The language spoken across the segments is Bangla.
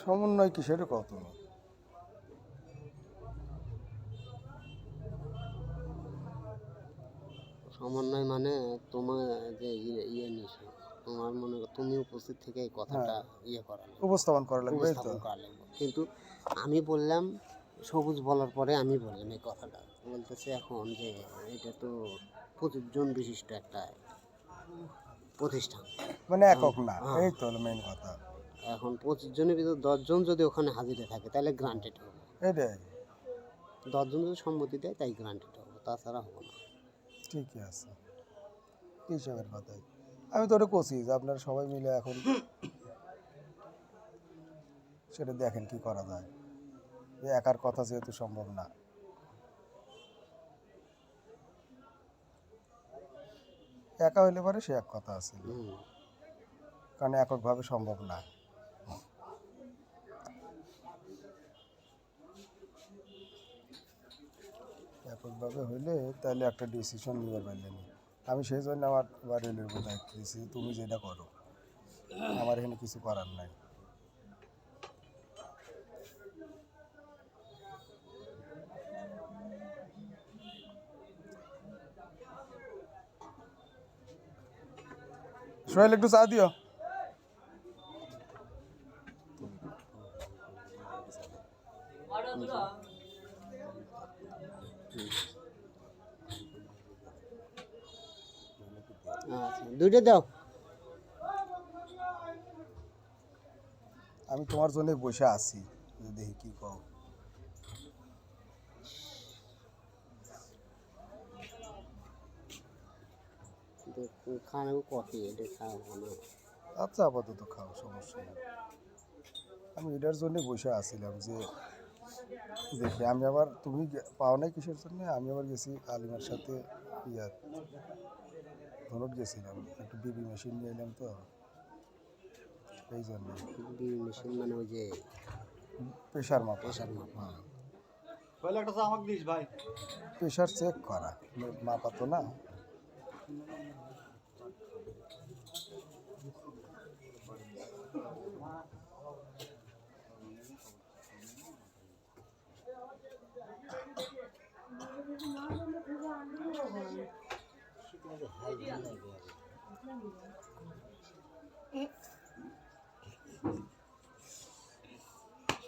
সমন্বয় কিসের কত? সমন্বয় মানে তোমার যে ইয়ে ইয়ে তোমার মনে তুমি উপস্থিত থেকে এই কথাটা ইয়ে করা উপস্থাপন করা লাগবে উপস্থাপন করা লাগবে। কিন্তু আমি বললাম সবুজ বলার পরে আমি বললাম এই কথাটা। বলতেছে এখন যে এটা তো পঁচিশ জন বিশিষ্ট একটা প্রতিষ্ঠান। মানে একক না হ্যাঁ। এই তো মেইন কথা। এখন পঁচিশ জনের ভিতর দশজন যদি ওখানে হাজিরে থাকে তাহলে গ্রান্টেড হবে। এটাই দশজন যদি সম্মতি দেয় তাই গ্রান্টেড হবে তাছাড়া হবে না। ঠিকই আছে। হিসাবের কথাই। আমি তো ওটা করছি যে আপনারা সবাই মিলে এখন সেটা দেখেন কি করা যায়। যে একার কথা যেহেতু সম্ভব না। একা হইলে পারে সে এক কথা আছে। কারণ এককভাবে সম্ভব না। এককভাবে হইলে তাহলে একটা ডিসিশন নিতে পারলেন আমি সেই জন্য আমার বাড়ির উপর দায়িত্ব দিয়েছি, তুমি যেটা করো। আমার এখানে কিছু করার নাই। সোহেল, একটু চা দিও। আচ্ছা দুইটা দাও। আমি তোমার জন্য বসে আছি দেখি কি কও। খানাও কফি এটা খাওয়া না আচ্ছা আপাতত খাও সমস্যা নেই। আমি এটার জন্য বসে আছিলাম যে দেখি আমি আবার তুমি গে- পাও নাই কিসের জন্য? আমি আবার গেছি আলিমার সাথে ইয়া ধনুট গেছিলাম একটু বিবি মেশিন নিয়ে এলাম তো এই জন্য। বিল মেশিন মানে ওই যে প্রেশার মাপা। প্রেশার মাপা। প্রেশার চেক করা মাপা তো না।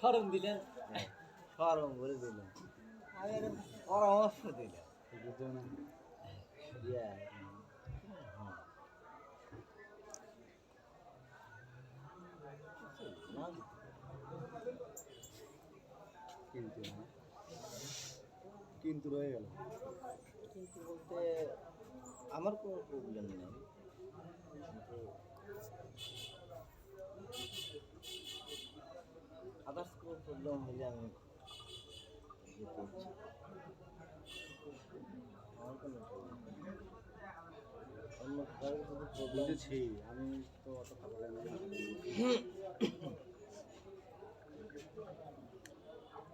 সরম দিলেন? সরম বলে দিলেন। আমি পরামর্শ দিলাম। কিন্তু কিন্তু রয়ে গেল। কিন্তু বলতে, আমার কোনো প্রবলেম নেই। কিন্তু আদার্স কোনো প্রবলেম হলে আমি ইয়ে করছি আমার কোনো প্রবলেম অন্য কারোর যদি প্রবলেম বুঝেছি আমি তো অত লাগে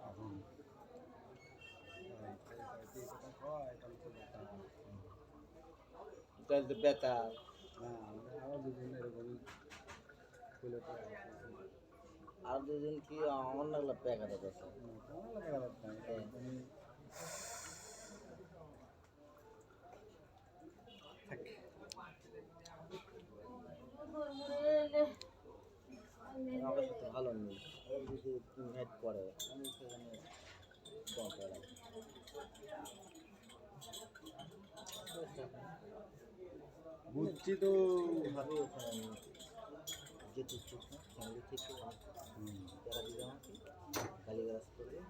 এখন তাহলে তো ব্যথা আমার দুজন এরকমই হলে তো আর দুজন কি আমার প্যাক আছে। আমার সাথে ভালো নেই। ইনভাইট করে বুঝছি তো। ভাবে ওখানে যেতে ইচ্ছুক না ফ্যামিলি থেকে অনেক প্যারা আমাকে গালিগালাজ করবে না।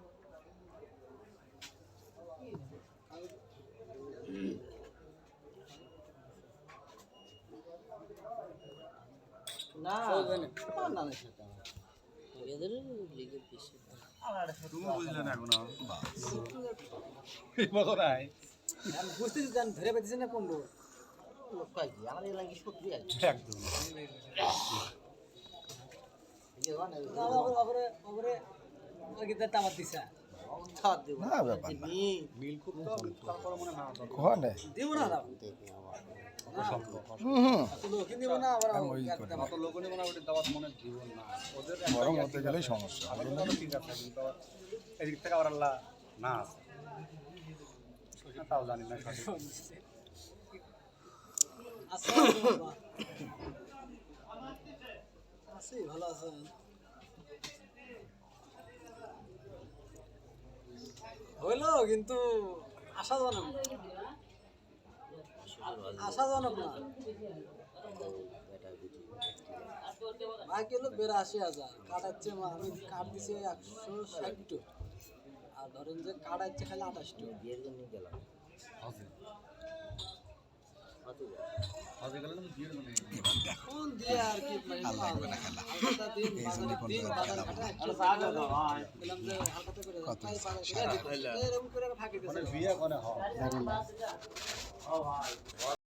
এদের লিগের পিছিয়ে তুমি বুঝলে না এখনও? আমি বুঝতেছি যে ধরে পেতেছি না কোনবো একদম। বরং হতে গেলেই সমস্যা। এদিক থেকে আবার আল্লাহ না আছে। তাও জানি না আছি ভালো আছেন? হইল কিন্তু আশাজনক। আশাজনক না। ভাই কিলো বেরাশি হাজার। কাটাচ্ছে মা- আমি কাট দিছি একশো ষাট। আর ধরেন যে কাটাচ্ছে খালি আঠাশ বিয়ের জন্য গেলাম কোন দিয়ে আর কি মানে হালকাটা দিন বাজারে দিন বাজার ঘাটে দিয়ে আর কি হালকাটা করে ফাঁকি হয়